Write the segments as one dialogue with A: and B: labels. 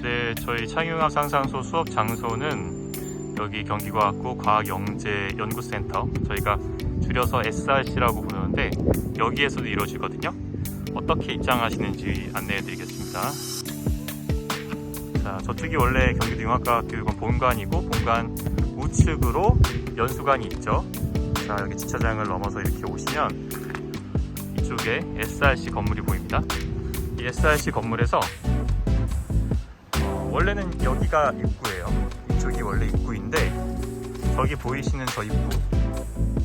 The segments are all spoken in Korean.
A: 네, 저희 창융합 상상소 수업 장소는 여기 경기과학부 과학영재연구센터 저희가 줄여서 SRC라고 부르는데 여기에서도 이루어지거든요. 어떻게 입장하시는지 안내해 드리겠습니다. 자, 저쪽이 원래 경기도 융합과학 교육원 본관이고 본관 우측으로 연수관이 있죠. 자, 여기 주차장을 넘어서 이렇게 오시면 이쪽에 SRC 건물이 보입니다. 이 SRC 건물에서 어, 원래는 여기가 입구예요. 이쪽이 원래 입구인데 저기 보이시는 저 입구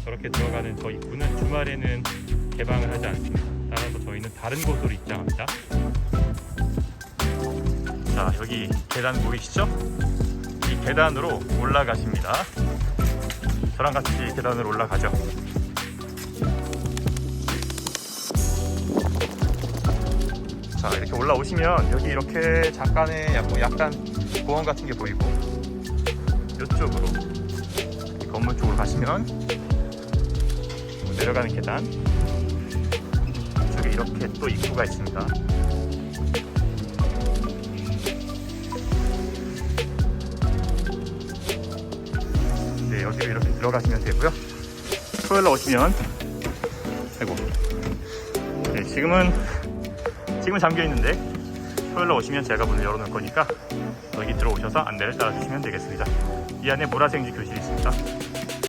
A: 저렇게 들어가는 저 입구는 주말에는 개방을 하지 않습니다. 따라서 저희는 다른 곳으로 입장합니다. 자 여기 계단 보이시죠? 이 계단으로 올라가십니다. 저랑 같이 계단으로 올라가죠. 자 이렇게 올라오시면 여기 이렇게 잠깐의 약- 뭐 약간 공원 같은 게 보이고 이쪽으로 이 건물 쪽으로 가시면 뭐 내려가는 계단 이쪽에 이렇게 또 입구가 있습니다. 네 여기로 이렇게 들어가시면 되고요. 토요일날 오시면 아이고. 네, 지금은 지금은 잠겨 있는데 토요일날 오시면 제가 문을 열어놓을 거니까 여기 들어오셔서 안내를 따라주시면 되겠습니다. 이 안에 모라생지 교실이 있습니다.